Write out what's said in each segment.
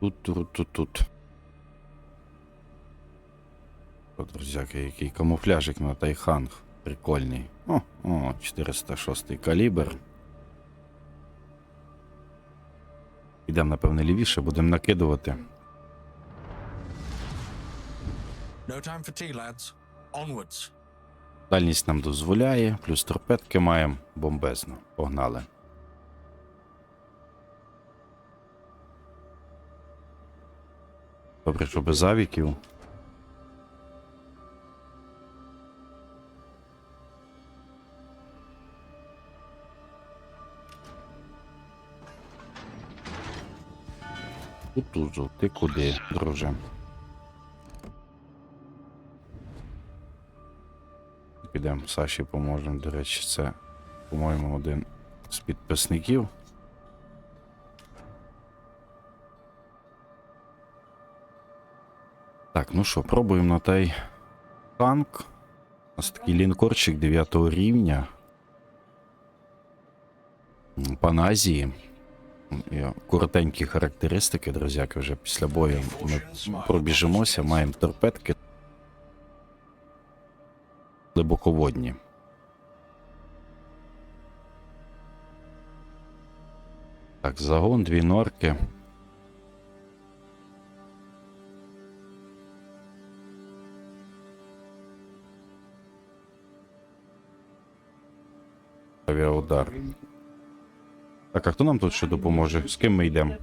Тут, тут, тут, тут. О, друзяки, який камуфляжик на Тайханг. Прикольний. О, о, 406 калібр. Підемо, напевне, лівіше, будемо накидувати. No time for tea, lads. Onwards. Дальність нам дозволяє, плюс торпедки маємо бомбезно. Погнали. Добре, що без авіків. Кутузу, ти куди, друже? Підемо Саші поможемо. До речі, це, по-моєму, один з підписників. Так, ну що, пробуємо на той танк. У нас такий лінкорчик 9 рівня. Паназії. Коротенькі характеристики, друзяки, вже після бою ми пробіжимося, маємо торпедки. Глибоководні. Так, загон, дві норки. Авіаудар. Так, а хто нам тут ще допоможе? З ким ми йдемо?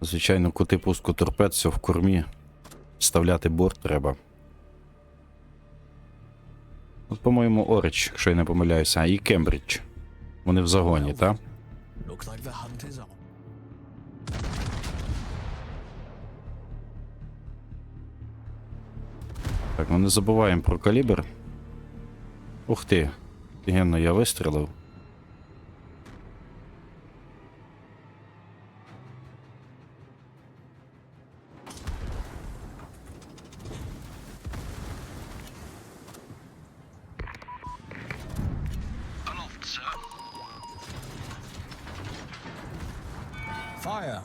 Звичайно, кути пуску торпед, все в кормі. Вставляти борт треба. От, по-моєму, Орич, якщо я не помиляюся, а і Кембридж. Вони в загоні, так? Так, ну не забуваємо про калібр. Ух ти. Офігенно я вистрілив. Sir. Fire,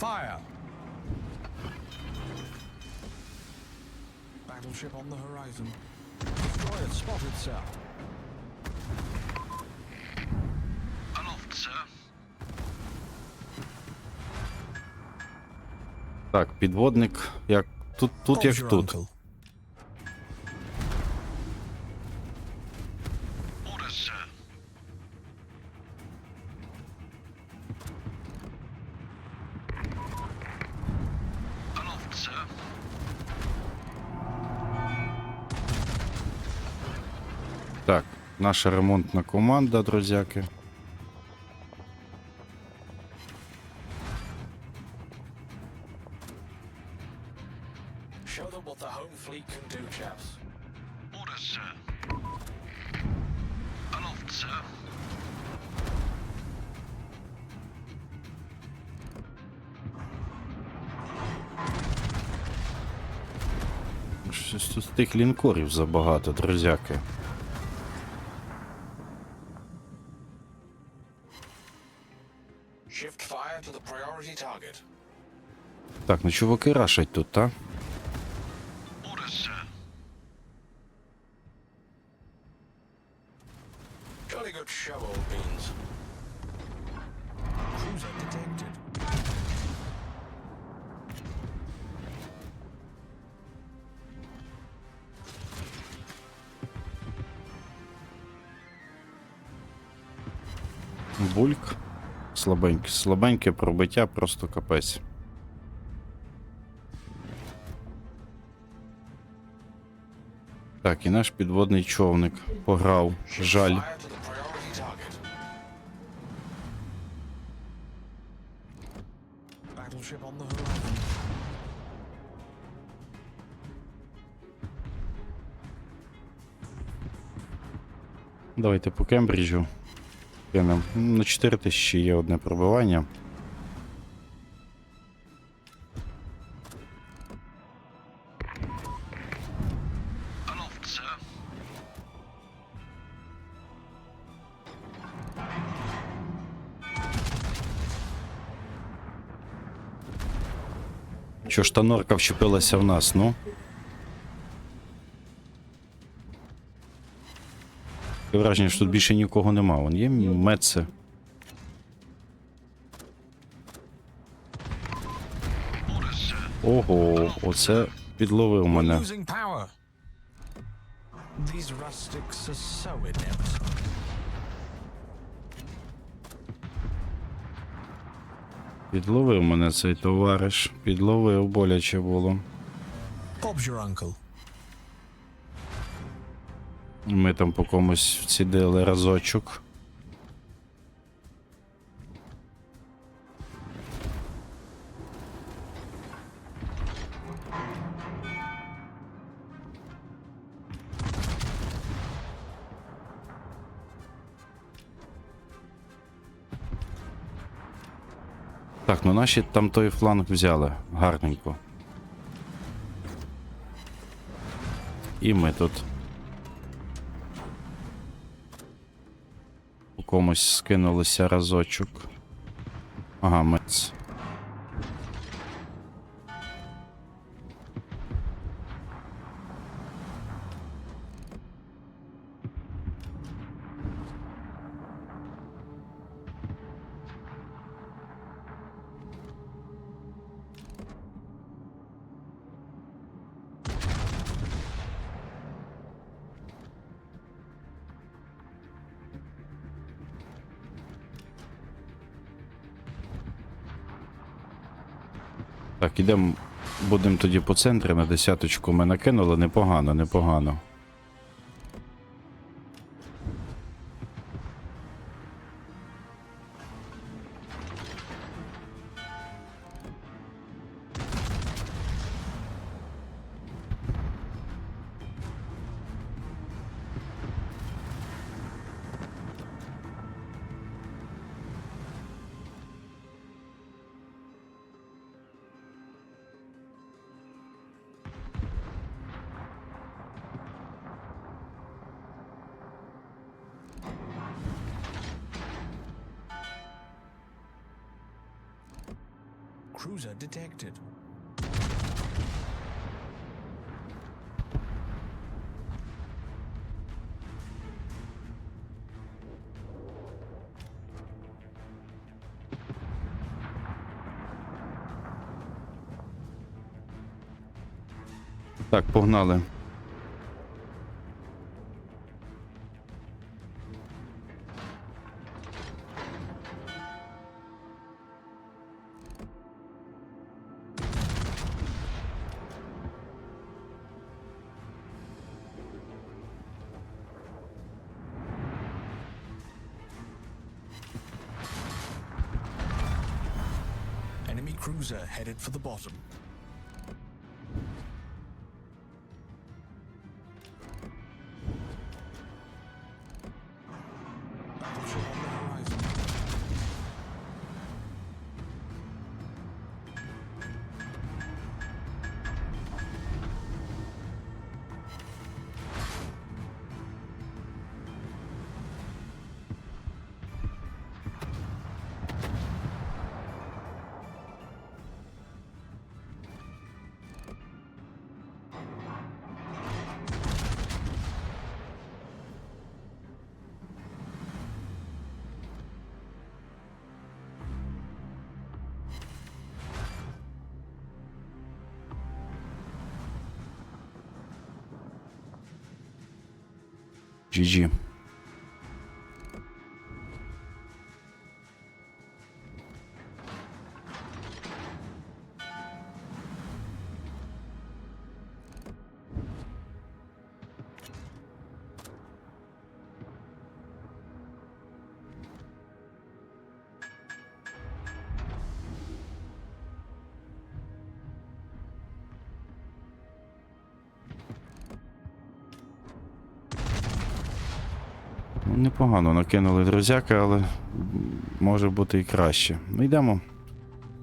fire, fire. Battleship on the horizon. Destroyer spotted, sir. Aloft, sir. Так, підводник, як тут, тут як тут. Orders, наша ремонтна команда, друзяки. Щось тут тих лінкорів забагато, друзяки. Так, ну чуваки рашать тут, та? Бульк. Слабеньке, слабеньке пробиття, просто капець. Так, і наш підводний човник пограв. Жаль. Давайте по Кембриджу. Кинем. На 4000 є одне пробивання. Що ж та норка вчепилася в нас, ну? Таке враження, що тут більше нікого нема. Вон є меце. Ого, оце підловив мене. Підловив мене цей товариш. Підловив, боляче було. Ми там по комусь вцідили разочок. Так, ну наші там той фланг взяли гарненько. І ми тут. У комусь скинулися разочок. Ага, мець. Так, ідемо. Будемо тоді по центрі на десяточку ми накинули. Непогано, непогано. Cruiser detected. Так, погнали. Cruiser headed for the bottom. Didi. Непогано накинули друзяки, але може бути і краще. Ну йдемо.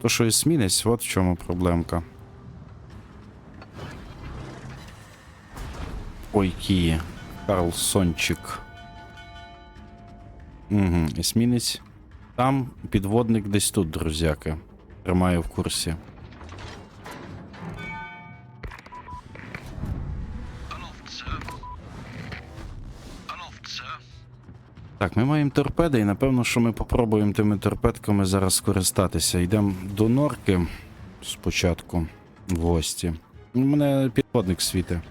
То, що есмінець, от в чому проблемка. Ой, Киє. Карлсончик. Угу, есмінець. Там підводник десь тут, друзяки. Тримаю в курсі. Так, ми маємо торпеди, і напевно, що ми попробуємо тими торпедками зараз скористатися. Йдемо до норки спочатку в гості. У мене підводник світи.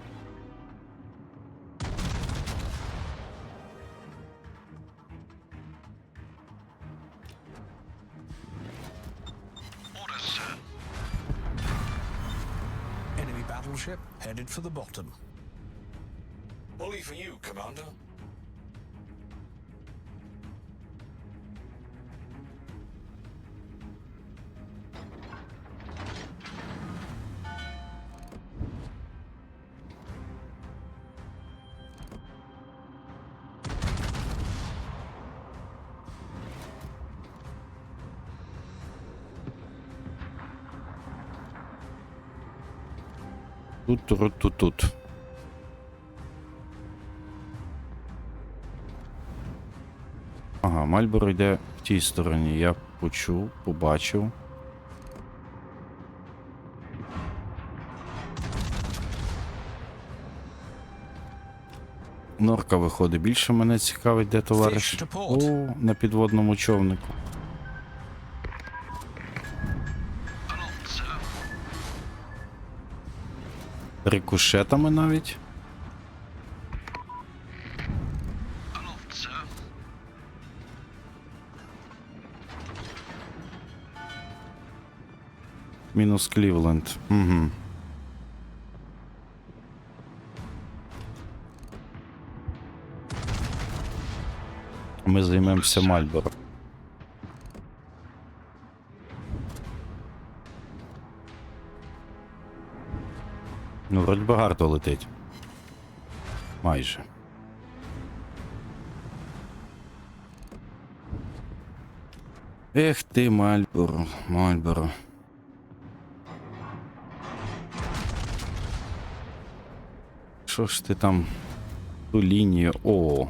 Тут, тут, тут, тут. Ага, Мальборо йде в тій стороні. Я почув, побачив. Норка виходить. Більше мене цікавить, де товариш. О, на підводному човнику. Рикошетами навіть. Мінус Клівленд. Угу. Ми займемося Мальборо. Вроді би гарно летить. Майже. Ех ти, Мальборо, Мальборо. Що ж ти там ту лінію? О,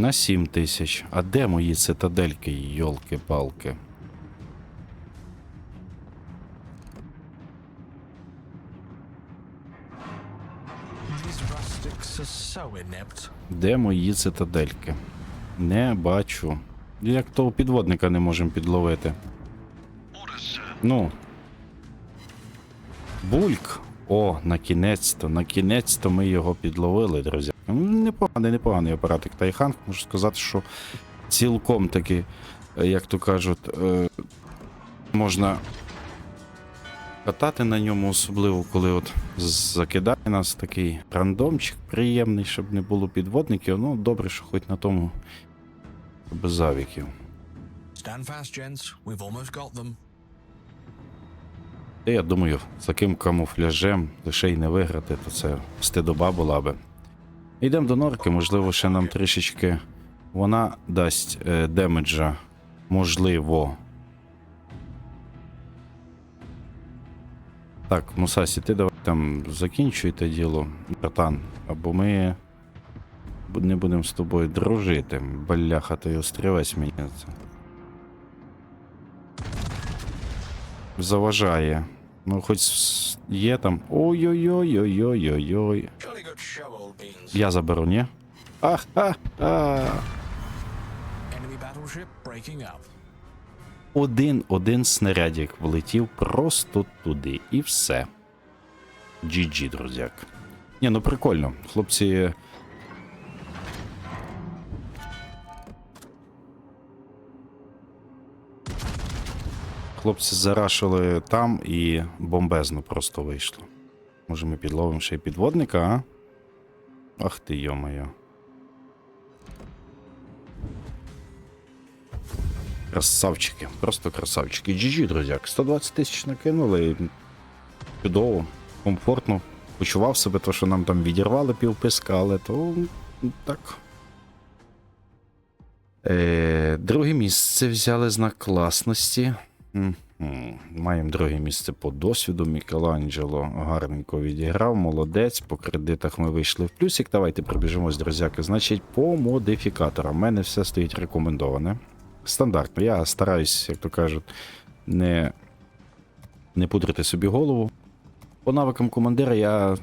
на 7 тисяч. А де мої цитадельки, йолки-палки? Де мої цитадельки? Не бачу. Як того підводника не можемо підловити. Ну. Бульк. О, на кінець-то, на кінець-то ми його підловили, друзі. Ну, Непоганий, непоганий апаратик Тайханг. Можу сказати, що цілком таки, е, як то кажуть, е, можна катати на ньому, особливо коли от закидає нас такий рандомчик приємний, щоб не було підводників. Ну, добре, що хоч на тому без авіків. Stand fast, gents. We've almost got them. Я думаю, з таким камуфляжем лише й не виграти, то це стидоба була би. Йдемо до норки, можливо, ще нам трішечки вона дасть е, демеджа. Можливо. Так, Мусасі, ти давай там закінчуй те діло, братан, або ми не будемо з тобою дружити. Баляха, ти острівець мені. Заважає. Ну, хоч є там. Ой-ой-ой-ой-ой-ой-ой. Я заберу, ні? Breaking up. Один один снарядик влетів просто туди, і все. GG, друзяк. Ні, ну прикольно. Хлопці. Хлопці зарашили там і бомбезно просто вийшло. Може ми підловимо ще й підводника, а? Ах ти йо-моє. Красавчики, просто красавчики. GG, друзяк. 120 тисяч накинули. Чудово, комфортно. Почував себе, то, що нам там відірвали півписка, але то так. Е, друге місце взяли знак класності. Маємо друге місце по досвіду. Мікеланджело гарненько відіграв, молодець. По кредитах ми вийшли в плюсик. Давайте пробіжимось, друзяки. Значить, по модифікаторам. У мене все стоїть рекомендоване. Стандартно. Я стараюсь, як то кажуть, не, не пудрити собі голову. По навикам командира я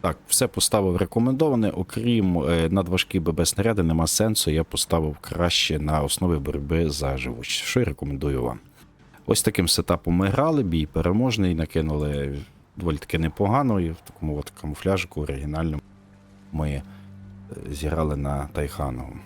так, все поставив рекомендоване, окрім е, надважкі ББ снаряди, нема сенсу. Я поставив краще на основі боротьби за живучість, що й рекомендую вам. Ось таким сетапом ми грали, бій переможний, накинули доволі таки непогано, і в такому от камуфляжику оригінальному ми е, зіграли на Тайханову.